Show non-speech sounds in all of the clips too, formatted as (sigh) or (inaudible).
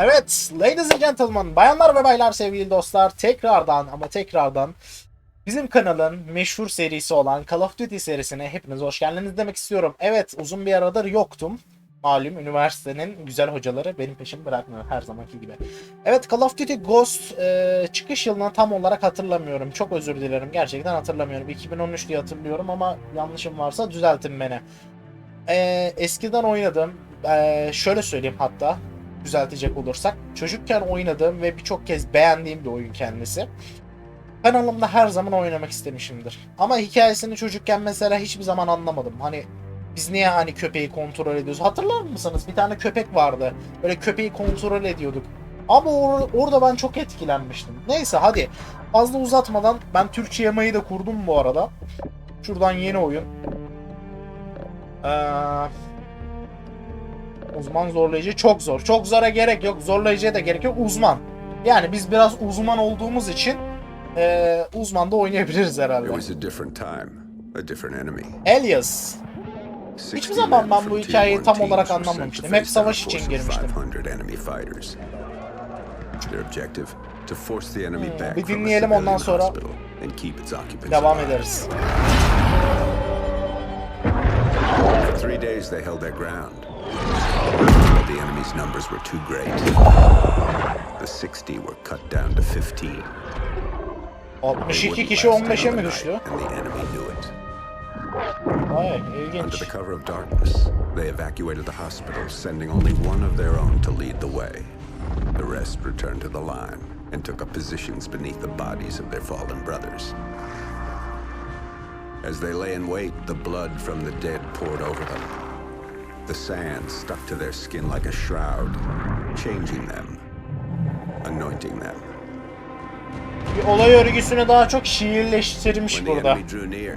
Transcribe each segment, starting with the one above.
Evet, ladies and gentlemen, bayanlar ve baylar, sevgili dostlar, tekrardan ama tekrardan bizim kanalın meşhur serisi olan Call of Duty serisine hepiniz hoş geldiniz demek istiyorum. Evet, uzun bir aradır yoktum. Malum üniversitenin güzel hocaları benim peşimi bırakmıyor her zamanki gibi. Evet, Call of Duty Ghost e, çıkış yılını tam olarak hatırlamıyorum. Çok özür dilerim, gerçekten hatırlamıyorum. 2013 diye hatırlıyorum ama yanlışım varsa düzeltin beni. E, eskiden oynadım. E, şöyle söyleyeyim hatta düzeltecek olursak. Çocukken oynadığım ve birçok kez beğendiğim bir oyun kendisi. Kanalımda her zaman oynamak istemişimdir. Ama hikayesini çocukken mesela hiçbir zaman anlamadım. Hani biz niye hani köpeği kontrol ediyoruz? Hatırlar mısınız? Bir tane köpek vardı. Böyle köpeği kontrol ediyorduk. Ama or- orada ben çok etkilenmiştim. Neyse hadi fazla uzatmadan ben Türkçe yamayı da kurdum bu arada. Şuradan yeni oyun. Eee Uzman zorlayıcı çok zor. Çok zora gerek yok. Zorlayıcıya da gerek yok. Uzman. Yani biz biraz uzman olduğumuz için eee uzman da oynayabiliriz herhalde. Alias. 60 zaman ben bu hikayeyi T1 tam olarak anlamamıştım. Hep savaş için girmiştim. 500 enemy fighters. Their objective to force the enemy Hmm, bir dinleyelim, ondan sonra Devam ederiz. Three days they held their ground. But the enemy's numbers were too great. The 60 were cut down to 15. They 62 wouldn't kişi 15'e mi düştü? And the enemy knew it. Vay Under ilginç. the cover of darkness, they evacuated the hospital, sending only one of their own to lead the way. The rest returned to the line and took up positions beneath the bodies of their fallen brothers. As they lay in wait, the blood from the dead poured over them. The sand stuck to their skin like a shroud, changing them, anointing them. Olay örgüsünü daha çok şiirleştirmiş When the burada. enemy drew near,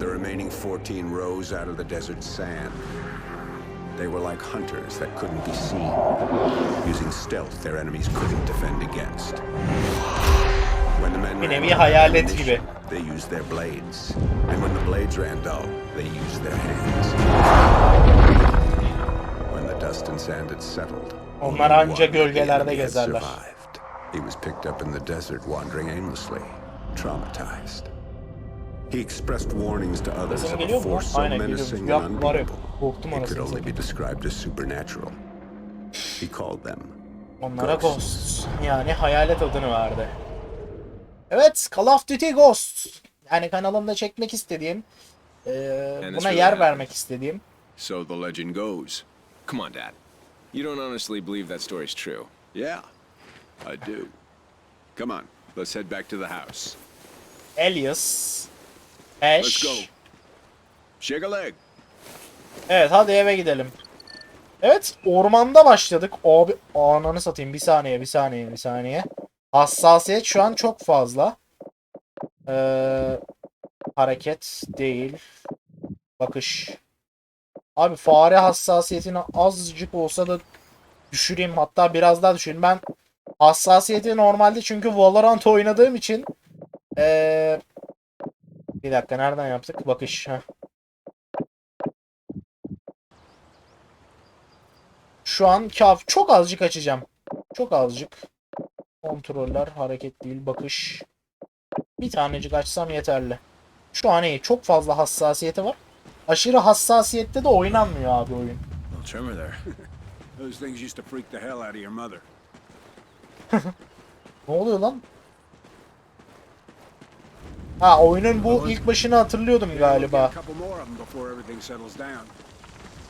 the remaining 14 rose out of the desert sand. They were like hunters that couldn't be seen, using stealth their enemies couldn't defend against. When the men Bir nevi out of hayalet ammunition, gibi. They used their blades, and when the blades ran dull, they used their hands. And settled, Onlar anca gölgelerde gezerler. He was picked up in the desert wandering aimlessly, traumatized. He expressed warnings to others of a geliyor mu? force so Aynen geliyor. menacing and unbeatable. It could only be described as supernatural. He called them Onlara Ghosts. Ghost. Yani hayalet adını verdi. Evet Call of Duty Ghost. Yani kanalımda çekmek istediğim, And buna yer vermek istediğim. So the legend goes. Come on, Dad. You don't honestly believe that story's true. Yeah, I do. Come on, let's head back to the house. Let's Ash. go. Shake a leg. Evet hadi eve gidelim. Evet ormanda başladık. Abi ananı satayım. Bir saniye bir saniye bir saniye. Hassasiyet şu an çok fazla. Ee, hareket değil. Bakış. Abi fare hassasiyetini azıcık olsa da düşüreyim. Hatta biraz daha düşüreyim. Ben hassasiyeti normalde çünkü Valorant oynadığım için ee, bir dakika nereden yaptık? Bakış. Heh. Şu an kaf çok azıcık açacağım. Çok azıcık. Kontroller, hareket değil, bakış. Bir tanecik açsam yeterli. Şu an iyi. Çok fazla hassasiyeti var. Aşırı hassasiyette de oynanmıyor abi oyun. Tremor there. (laughs) Those things used to freak the hell out of your mother. (laughs) Ne oluyor lan? Ha oyunun bu ilk başını hatırlıyordum galiba.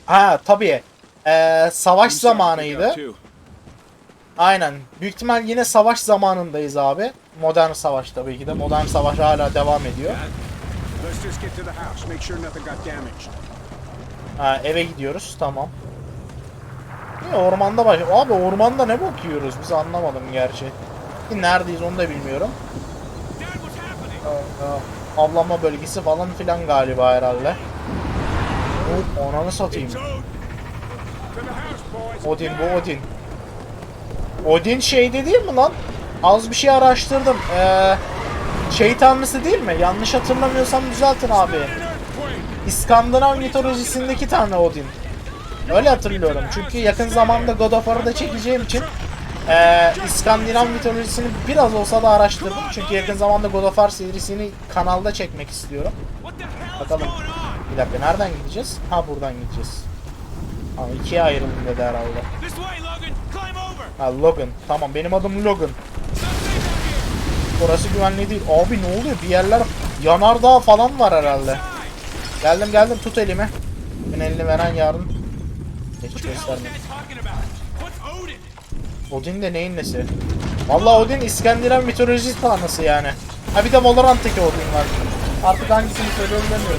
Ha tabii. Ee, savaş zamanıydı. Aynen. Büyük ihtimal yine savaş zamanındayız abi. Modern savaş tabii ki de. Modern savaş hala devam ediyor. Let's just get to the house. Make sure nothing got damaged. Ha, eve gidiyoruz. Tamam. İyi, ormanda baş... Abi ormanda ne bok yiyoruz? Biz anlamadım gerçi. Neredeyiz onu da bilmiyorum. Ee, avlanma bölgesi falan filan galiba herhalde. Hop, Ananı satayım. Odin bu Odin. Odin şeyde değil mi lan? Az bir şey araştırdım. Ee, şey tanrısı değil mi? Yanlış hatırlamıyorsam düzeltin abi. İskandinav mitolojisindeki tanrı Odin. Öyle hatırlıyorum. Çünkü yakın zamanda God of War'ı da çekeceğim için Ee, İskandinav mitolojisini biraz olsa da araştırdım. Çünkü yakın zamanda God of War serisini kanalda çekmek istiyorum. Bakalım. Bir dakika nereden gideceğiz? Ha buradan gideceğiz. Ha ikiye ayrıldım dedi herhalde. Ha Logan. Tamam benim adım Logan. Orası güvenli değil. Abi ne oluyor? Bir yerler yanardağ falan var herhalde. Geldim geldim tut elimi. Ben elini veren yarın. Hiç What the hell is gösterme. that talking about? What's Odin? De neyin nesi? Valla Odin İskandinav mitolojisi tanrısı yani. Ha bir de Valorant'taki Odin var. Artık hangisini söylüyorum on!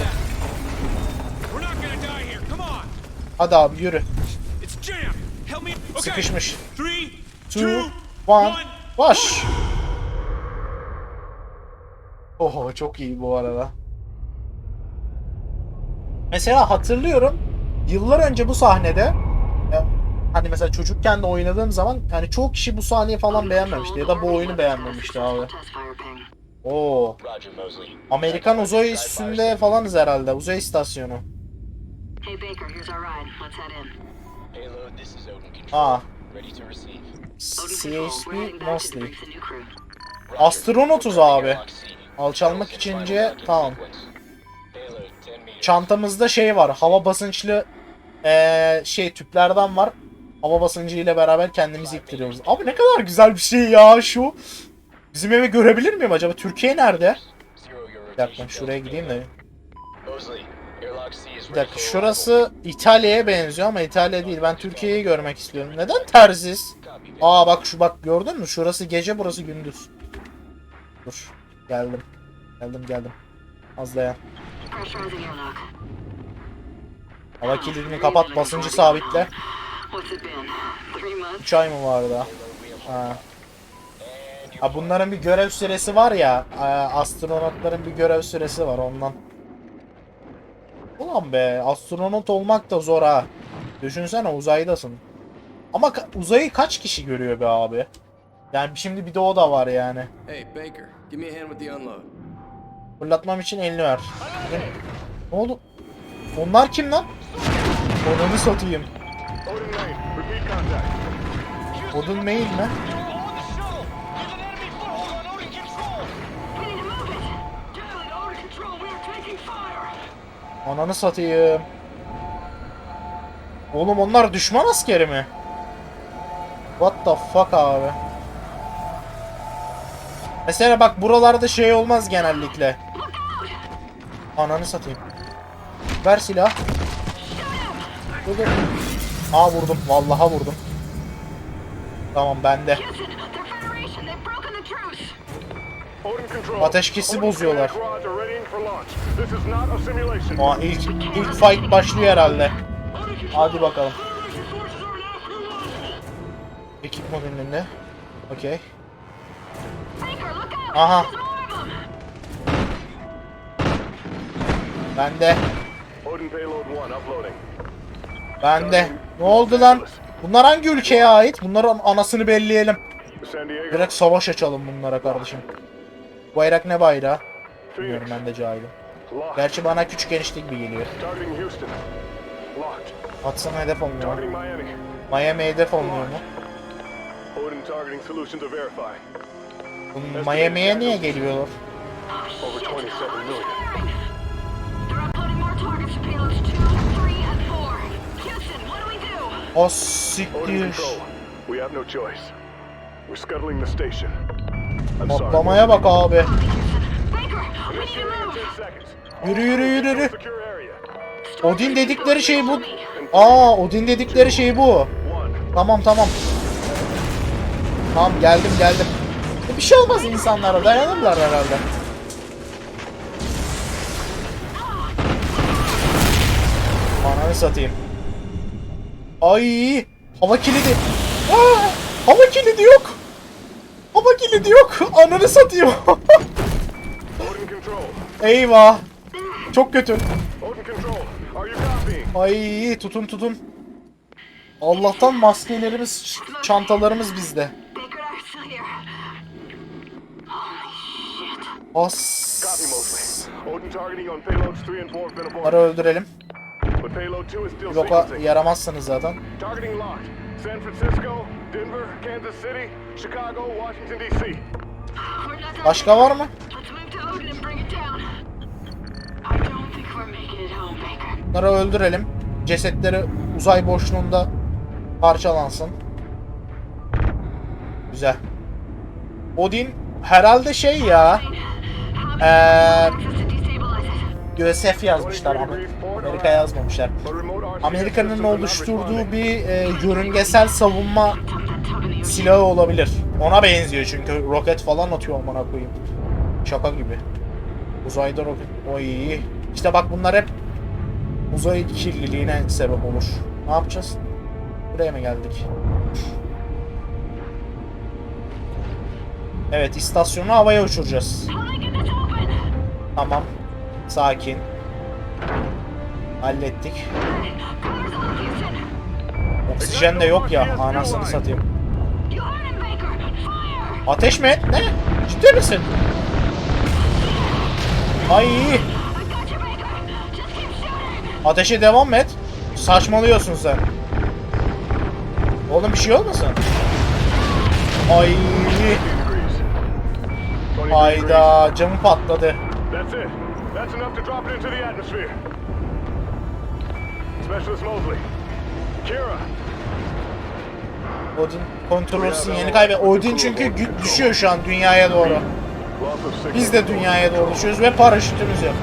Hadi abi yürü. Sıkışmış. Three, Two, two, one, one. baş. Oho çok iyi bu arada. Mesela hatırlıyorum yıllar önce bu sahnede e, hani mesela çocukken de oynadığım zaman yani çoğu kişi bu sahneyi falan beğenmemişti ya da bu oyunu beğenmemişti abi. Oo. Amerikan uzay üstünde falanız herhalde. Uzay istasyonu. Aa. Control, CHP crew. Astronotuz abi. Alçalmak içince tamam. Sequence. Payload 10 meters. Çantamızda şey var. Hava basınçlı eee, şey tüplerden var. Hava basıncı ile beraber kendimizi ittiriyoruz. Abi ne kadar güzel bir şey ya şu. Bizim evi görebilir miyim acaba? Türkiye nerede? Bir dakika şuraya gideyim de. Bir dakika şurası İtalya'ya benziyor ama İtalya değil. Ben Türkiye'yi görmek istiyorum. Neden tersiz? Aa bak şu bak gördün mü? Şurası gece burası gündüz. Dur. Geldim. Geldim geldim. Az dayan. Pressurizing airlock. Hava kilidini kapat basıncı sabitle. What's it been? Three months? 3 ay mı vardı? Ha. Ha bunların bir görev süresi var ya. e, Astronotların bir görev süresi var ondan. Ulan be astronot olmak da zor ha. Düşünsene uzaydasın. Ama ka- uzayı kaç kişi görüyor be abi? Yani şimdi bir de o da var yani. Hey, Baker, give me a hand with the unload. Fırlatmam için elini ver. Ne, oldu? Onlar kim lan? Onunu satayım. Odun mail mi? Ananı satayım. Oğlum onlar düşman askeri mi? What the fuck abi? Mesela bak buralarda şey olmaz genellikle. Ananı satayım. Ver silah. Dur dur. Aa vurdum. Vallaha vurdum. Tamam bende. Ateşkesi bozuyorlar. Aa ilk ilk fight başlıyor herhalde. Hadi bakalım. Ekip modelinde. Okey. Aha. Bende. Odin payload 1 uploading. Bende. Ne oldu lan? Bunlar hangi ülkeye ait? Bunların anasını belleyelim. Direkt savaş açalım bunlara kardeşim. Bayrak ne bayrağı? Bilmiyorum ben de cahilim. Gerçi bana küçük gençlik gibi geliyor. Atsana hedef olmuyor. Miami hedef olmuyor mu? Miami'ye niye geliyorlar? Over 27 million. They're uploading more targets to payloads 2, 3, and 4. Houston, what do we do? O siktir. control. We have no choice. We're scuttling the station. I'm sorry. Patlamaya bak abi. Baker, we need to Initiating in move! 10 seconds. Yürü yürü yürü yürü. Odin dedikleri şey bu. Aa Odin dedikleri şey bu. Tamam tamam. Tamam geldim geldim. Bir şey olmaz insanlara dayanırlar herhalde. Ananı satayım. Ay hava kilidi. Aa, hava kilidi yok. Hava kilidi yok. Ananı satayım. (laughs) Eyvah. Çok kötü. Ay tutun tutun. Allah'tan maskelerimiz, çantalarımız bizde. Baker and I are still here. Holy shit. Copy As. mostly. Odin targeting on payloads 3 and 4 have been Bunları aborted. öldürelim. But but payload 2 is still Yoka yaramazsınız zaten. Targeting locked. San Francisco, Denver, Kansas City, Chicago, Washington, D.C. We're not done Başka var mı? Bunları öldürelim. Cesetleri uzay boşluğunda parçalansın. Güzel. Odin herhalde şey ya. İt. GSF yazmışlar ama Amerika yazmamışlar. Amerika'nın oluşturduğu bir e, yörüngesel savunma silahı olabilir. Ona benziyor çünkü roket falan atıyor amına koyayım. Şaka gibi. Uzayda roket. Oy. İşte bak bunlar hep uzay kirliliğine sebep olur. Ne yapacağız? Buraya mı geldik? Evet, istasyonu havaya uçuracağız. Tamam. Sakin. Hallettik. Oksijen de yok ya. Anasını satayım. Ateş mi? Ne? Ciddi misin? Ay. Ateşe devam et. Saçmalıyorsun sen. Oğlum bir şey olmasın? Ay. 20 degrees. Ayda camı patladı. That's it. That's enough to drop it into the atmosphere. Specialist Mosley. Kira. Odin kontrol sinyalini kaybet. Odin çünkü düşüyor şu an dünyaya doğru. Biz de dünyaya doğru düşüyoruz ve paraşütümüz yok.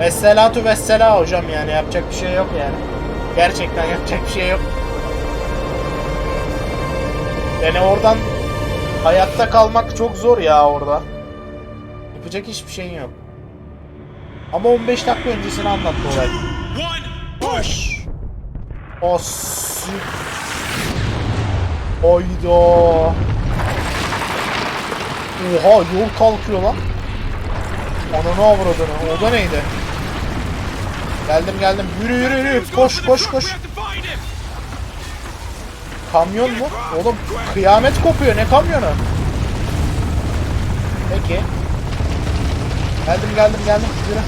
Vesselatu vessela hocam yani yapacak bir şey yok yani. Gerçekten yapacak bir şey yok. Yani oradan hayatta kalmak çok zor ya orada. Yapacak hiçbir şeyin yok. Ama 15 dakika öncesini anlattı olay. Push. As. Oyda. Oha yol kalkıyor lan. Ananı avradını. O da neydi? Geldim geldim. Yürü yürü yürü. Koş koş koş. Kamyon mu? Oğlum kıyamet kopuyor. Ne kamyonu? Peki. Geldim geldim geldim. Yürü.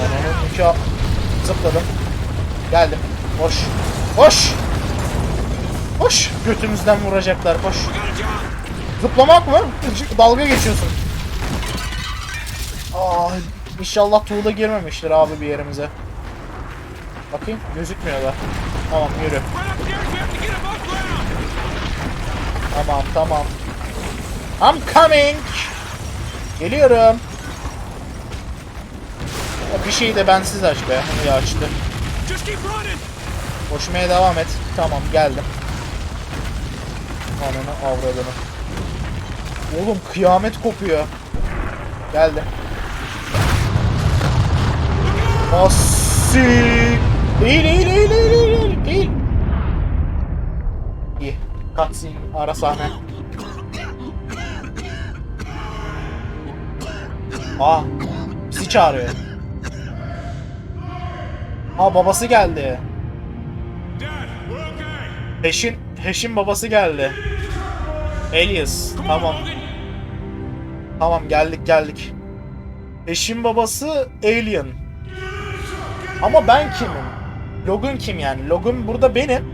Ananı nikah. Zıpladım. Geldim. Koş. Koş. Koş. Götümüzden vuracaklar. Koş. Zıplamak mı? Dalga geçiyorsun. Aa, inşallah tuğla girmemiştir abi bir yerimize. Bakayım gözükmüyor da. Tamam yürü. Tamam tamam. I'm coming. Geliyorum. Ya bir şeyi de bensiz aç be. İyi açtı. Koşmaya devam et. Tamam geldim. Ananı avradını. Oğlum kıyamet kopuyor. Geldim. Assi. Değil değil değil değil değil değil. değil. İyi. Cutscene ara sahne. Aa. Bizi çağırıyor. Aa babası geldi. Heş'in Heş'in babası geldi. Elias. Tamam. Tamam geldik geldik. Eşin babası Alien. Ama ben kimim? Logan kim yani? Logan burada benim.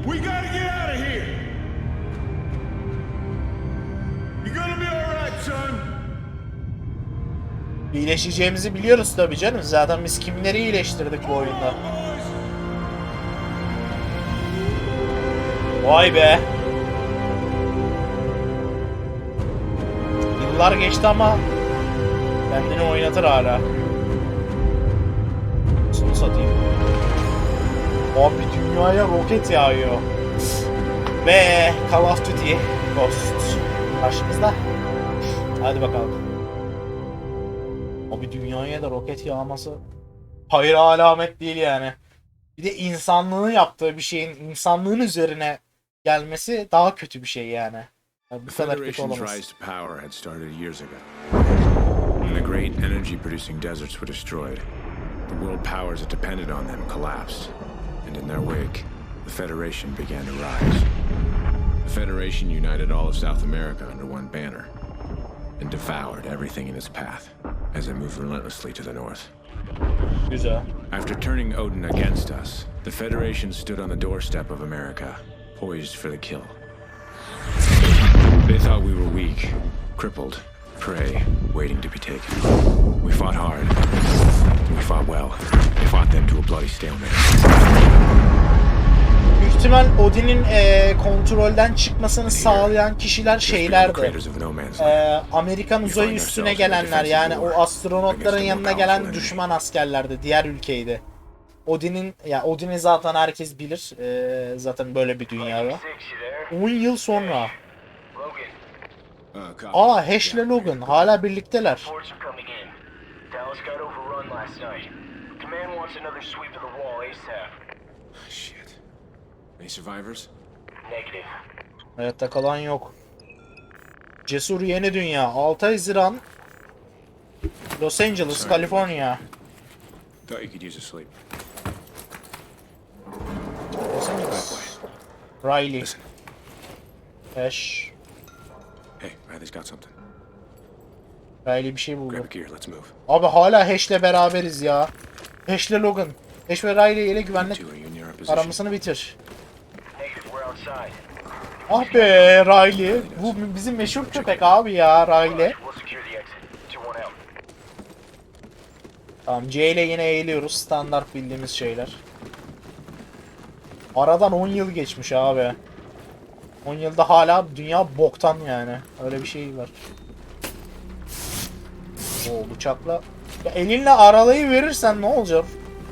İyileşeceğimizi biliyoruz tabii canım. Zaten biz kimleri iyileştirdik bu oyunda. Vay be. Yıllar geçti ama kendini oynatır hala. Şunu satayım. Abi dünyaya roket yağıyor. Ve Call of Duty Ghost karşımızda. Hadi bakalım. Abi dünyaya da roket yağması hayır alamet değil yani. Bir de insanlığın yaptığı bir şeyin insanlığın üzerine gelmesi daha kötü bir şey yani. yani bu kadar kötü olamaz. When the great energy producing deserts were destroyed, the world powers that depended on them collapsed. And in their wake, the Federation began to rise. The Federation united all of South America under one banner and devoured everything in its path. as it moved relentlessly to the north. Güzel. After turning Odin against us, the Federation stood on the doorstep of America, poised for the kill. They thought we were weak, crippled, prey, waiting to be taken. We fought hard. We fought well. We fought them to a bloody stalemate. Büyük ihtimal Odin'in eee, kontrolden çıkmasını sağlayan kişiler şeylerdi. Eee, Amerikan uzay üstüne gelenler yani o astronotların yanına gelen düşman askerlerdi. Diğer ülkeydi. Odin'in ya Odin'i zaten herkes bilir. Eee, zaten böyle bir dünyada. Six, you there? 10 yıl sonra. Aa Hash'le Logan hala birlikteler. reports are coming in. Dallas got overrun last night. Command wants another sweep of the wall ASAP. Shit. Any survivors? Negative. Hayatta kalan yok. Cesur Yeni Dünya 6 Haziran Los Angeles, Sorry. Kaliforniya. Thought you could use a sleep. Los Angeles. Riley. Listen. Hash. Hey, Riley's got something. Riley bir şey buldu. Grab a gear, let's move. Abi hala Hash'le beraberiz ya. Hash'le Logan. Hash ve Riley ile güvenlik aramasını bitir. Ah be Riley. Bu bizim meşhur köpek abi ya Riley. We'll secure the exit. 2-1 out. Tamam C ile yine eğiliyoruz. Standart bildiğimiz şeyler. Aradan 10 yıl geçmiş abi. 10 yılda hala dünya boktan yani. Öyle bir şey var. O bıçakla. Ya elinle aralayı verirsen ne olacak?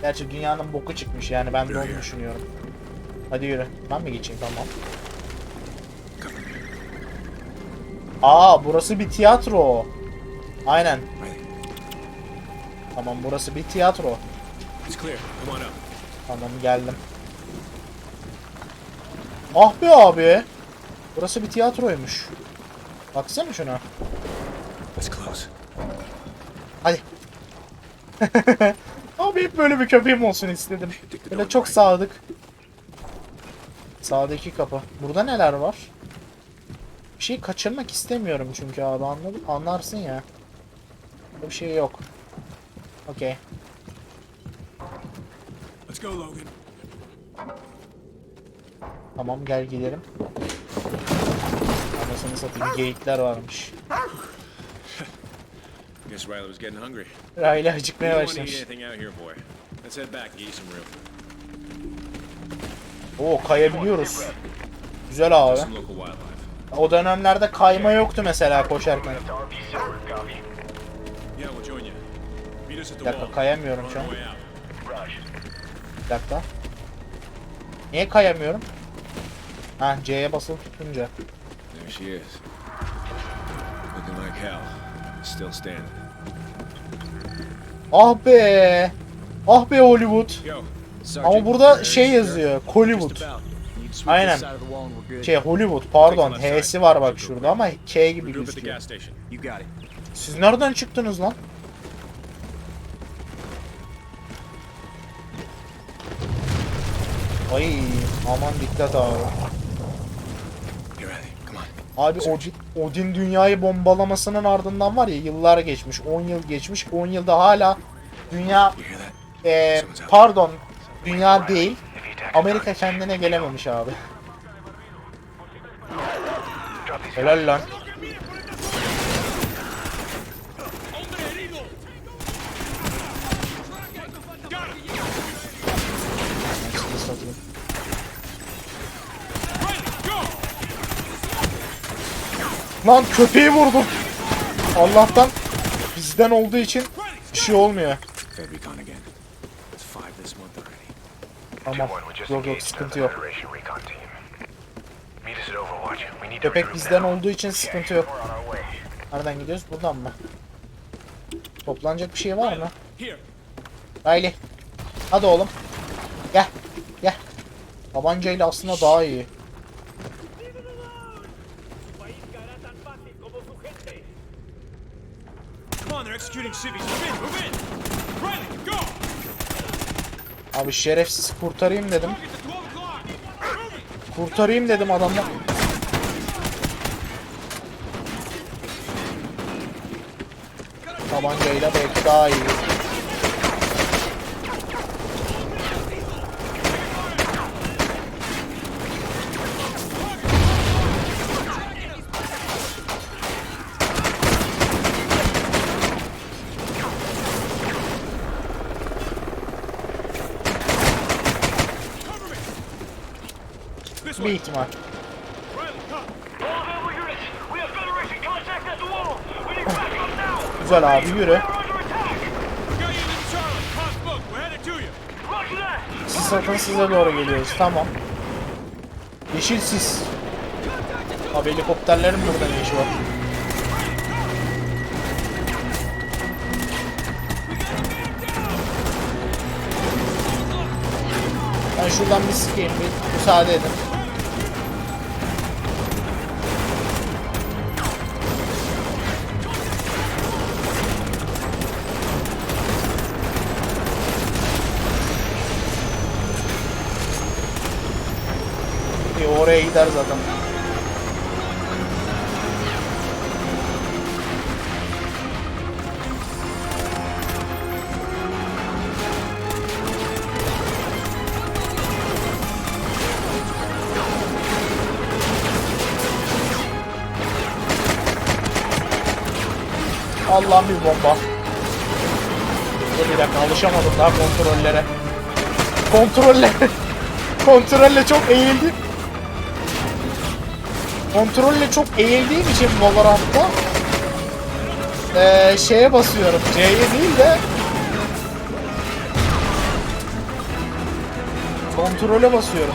Gerçi dünyanın boku çıkmış yani ben de onu düşünüyorum. Hadi yürü. Ben mi geçeyim tamam. Aa burası bir tiyatro. Aynen. Tamam burası bir tiyatro. Tamam geldim. Ah be abi. Burası bir tiyatroymuş. Baksana şuna. Hadi. (laughs) abi hep böyle bir köpeğim olsun istedim. Böyle çok sadık. Sağdaki kapı. Burada neler var? Bir şey kaçırmak istemiyorum çünkü abi anladın anlarsın ya. Burada bir şey yok. Okey. Let's go, Logan. Tamam gel gidelim. Anasını satayım geyikler varmış. Guess Riley was getting hungry. Riley acıkmaya başlamış. Let's head back and eat some real food. Oo kayabiliyoruz. Güzel abi. O dönemlerde kayma yoktu mesela koşarken. Bir dakika kayamıyorum şu an. Bir dakika. Niye kayamıyorum? Ha C'ye basılı tutunca. There she is. Ah be. Ah be Hollywood. Yo, Ama burada şey yazıyor. Hollywood. Aynen. Şey Hollywood pardon. H'si var bak şurada ama K gibi gözüküyor. Siz nereden çıktınız lan? Ay aman dikkat abi. Abi Odin, Odin dünyayı bombalamasının ardından var ya yıllar geçmiş. 10 yıl geçmiş. 10 yılda hala dünya e, pardon dünya değil. Amerika kendine gelememiş abi. Helal lan. Lan köpeği vurdum. Allah'tan bizden olduğu için bir şey olmuyor. Tamam. Yok yok sıkıntı yok. Köpek bizden olduğu için sıkıntı yok. Nereden gidiyoruz? Buradan mı? Toplanacak bir şey var mı? Riley. Hadi oğlum. Gel. Gel. Tabancayla aslında daha iyi. Come on, they're executing civvies. Move in, move in. Riley, go! Abi şerefsiz kurtarayım dedim. Get to 12 o'clock. Kurtarayım dedim adamla. Tabancayla belki daha iyi. This Bir way. ihtimal. Riley, come. All available units, we have Federation contact at the wall. We need backup now. Güzel abi yürü. We're under attack. We got you in Charlie. Cross book. We're headed to you. Roger that. Siz satın size doğru geliyoruz. Tamam. Yeşil sis. Abi helikopterlerin burada ne işi var? Ben şuradan bir sikeyim bir müsaade edin. Oraya gider zaten. Allah'ım bir bomba. Dur bir dakika alışamadım daha kontrollere. Kontrolle. (laughs) Kontrolle çok eğildim. Kontrolle çok eğildiğim için Valorant'ta eee şeye basıyorum. C'ye değil de kontrole basıyorum.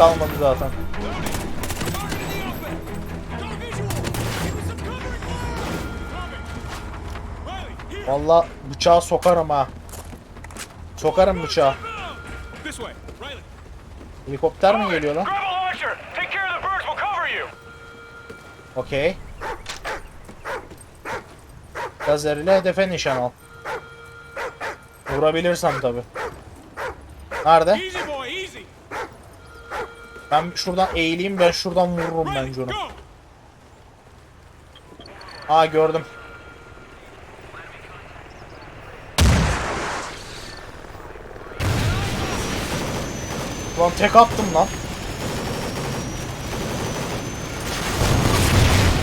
Kalmadı zaten. Valla bıçağı sokarım ha. Sokarım bıçağı. Helikopter mi geliyor lan? Okey. Lazer ile hedefe nişan al. Vurabilirsem tabi. Nerede? Ben şuradan eğileyim ben şuradan vururum bence onu. Aa gördüm. Lan tek attım lan.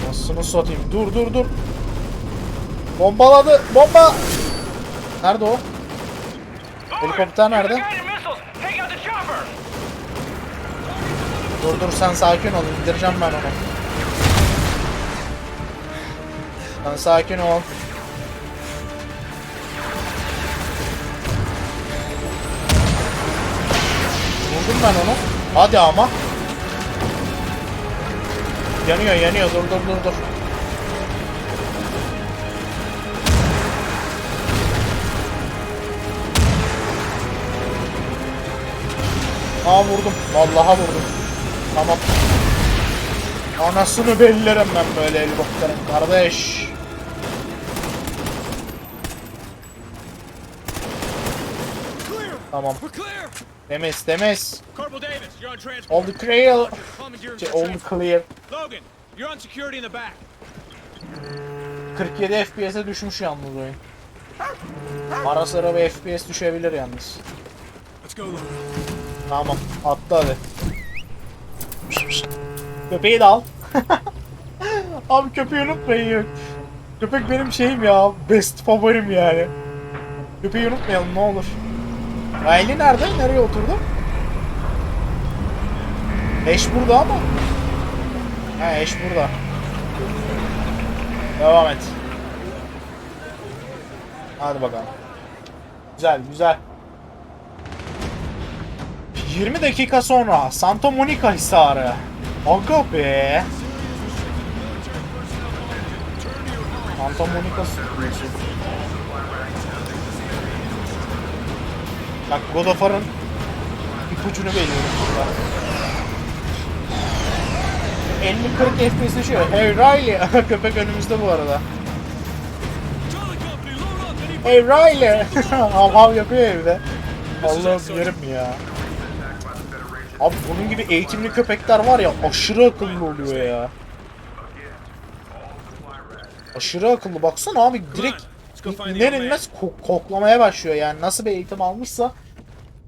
Nasıl satayım? Dur dur dur. Bombaladı. Bomba. Nerede o? Helikopter nerede? Dur dur sen sakin ol. indireceğim ben onu. Sen sakin ol. Vurdum ben onu. Hadi ama. Yanıyor yanıyor. Dur dur dur dur. Aa vurdum. Vallahi vurdum. Tamam. Anasını bellerim ben böyle helikopterin kardeş. Tamam. Temiz temiz. All the clear. Şey, All the clear. Logan, you're on security in the back. 47 FPS'e düşmüş yalnız oyun. Ara sıra bir FPS düşebilir yalnız. Tamam attı hadi. Köpeği de al. (laughs) Abi köpeği unutmayın. Köpek benim şeyim ya. Best favorim yani. Köpeği unutmayalım ne olur. Riley nerede? Nereye oturdu? Eş burada ama. He eş burada. Devam et. Hadi bakalım. Güzel güzel. 20 dakika sonra Santa Monica Hisarı. Aga be. Santa Monica sıkıyorsun. Bak God of War'ın ipucunu veriyorum burada. 50-40 FPS düşüyor. Hey Riley. (laughs) Köpek önümüzde bu arada. Hey Riley. (laughs) hav yapıyor evde. Allah'ım yerim ya. Abi bunun gibi eğitimli köpekler var ya aşırı akıllı oluyor ya. Aşırı akıllı. Baksana abi direkt iner inmez ko- koklamaya başlıyor yani. Nasıl bir eğitim almışsa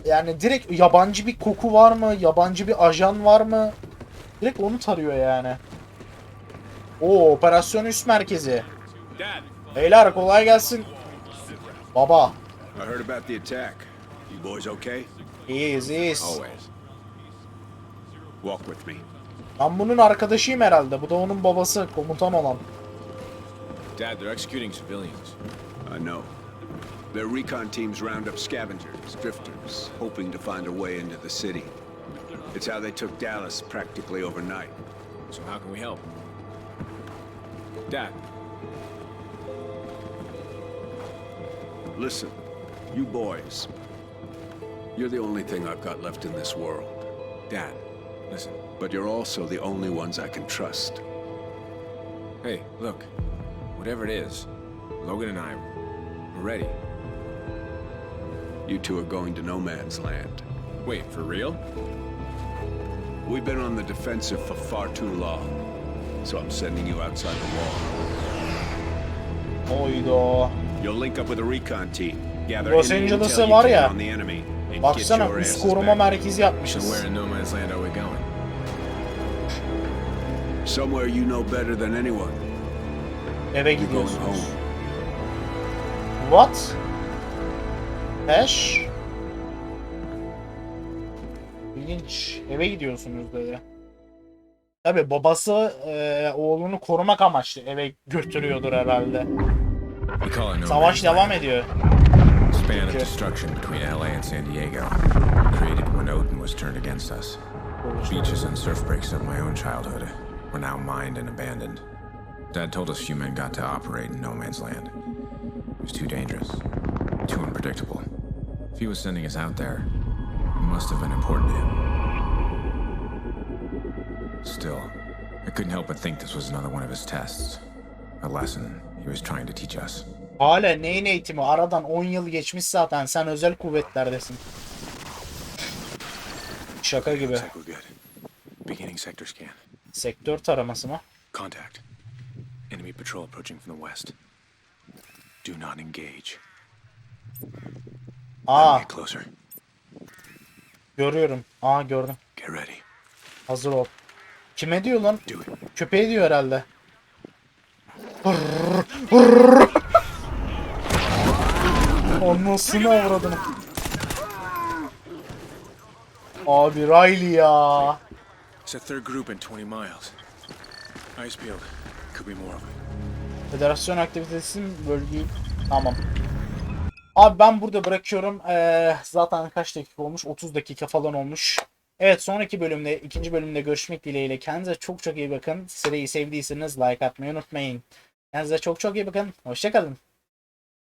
yani direkt yabancı bir koku var mı? Yabancı bir ajan var mı? Direkt onu tarıyor yani. O operasyon üst merkezi. Beyler kolay gelsin. Baba. I heard about the attack. You boys okay? İyiyiz iyiyiz. Always. Walk with me. Ben bunun arkadaşıyım herhalde. Bu da onun babası, komutan olan. Dad, they're executing civilians. I know. Their recon teams round up scavengers, drifters, hoping to find a way into the city. It's how they took Dallas practically overnight. So how can we help? Dad, Listen, you boys. You're the only thing I've got left in this world. Dad, listen. But you're also the only ones I can trust. Hey, look. Whatever it is, Logan and I, we're ready. You two are going to no man's land. Wait, for real? We've been on the defensive for far too long. So I'm sending you outside the wall. Oydo. You'll link up with a recon team. Gather Los any Angeles'ı intel you var can ya, on the enemy. And get Baksana your üst asses koruma back. merkezi So yapmışız. where in no man's land are we going? Somewhere you know better than anyone. Eve gidiyorsunuz. home. What? Hash? İlginç. Eve gidiyorsunuz dedi. Tabi babası e, oğlunu korumak amaçlı eve götürüyordur herhalde. Savaş devam ediyor. Span of destruction between LA and San Diego. Created when Odin was turned against us. Beaches and surf breaks of my own childhood were now mined and abandoned. Dad told us few men got to operate in no man's land. It was too dangerous, too unpredictable. If he was sending us out there, it must have been important to him. Still, I couldn't help but think this was another one of his tests. A lesson he was trying to teach us. Hala neyin eğitimi? Aradan 10 yıl geçmiş zaten. Sen özel kuvvetlerdesin. Şaka gibi. Looks like we're good. Beginning sector scan. Sektör taraması mı? Contact. Enemy patrol approaching from the west. Do not engage. Aa Get closer. görüyorum. Aa gördüm. Get ready. Hazır ol. Kime diyor lan? Do it. Köpeğe diyor herhalde. Anasını avradını. Abi Riley ya. It's a third group in 20 miles. Ice peeled. Could be more of it. Federasyon aktivitesinin bölgeyi... Tamam. Abi ben burada bırakıyorum. Ee, zaten kaç dakika olmuş? 30 dakika falan olmuş. Evet sonraki bölümde, ikinci bölümde görüşmek dileğiyle. Kendinize çok çok iyi bakın. Seriyi sevdiyseniz like atmayı unutmayın. Kendinize çok çok iyi bakın. Hoşçakalın.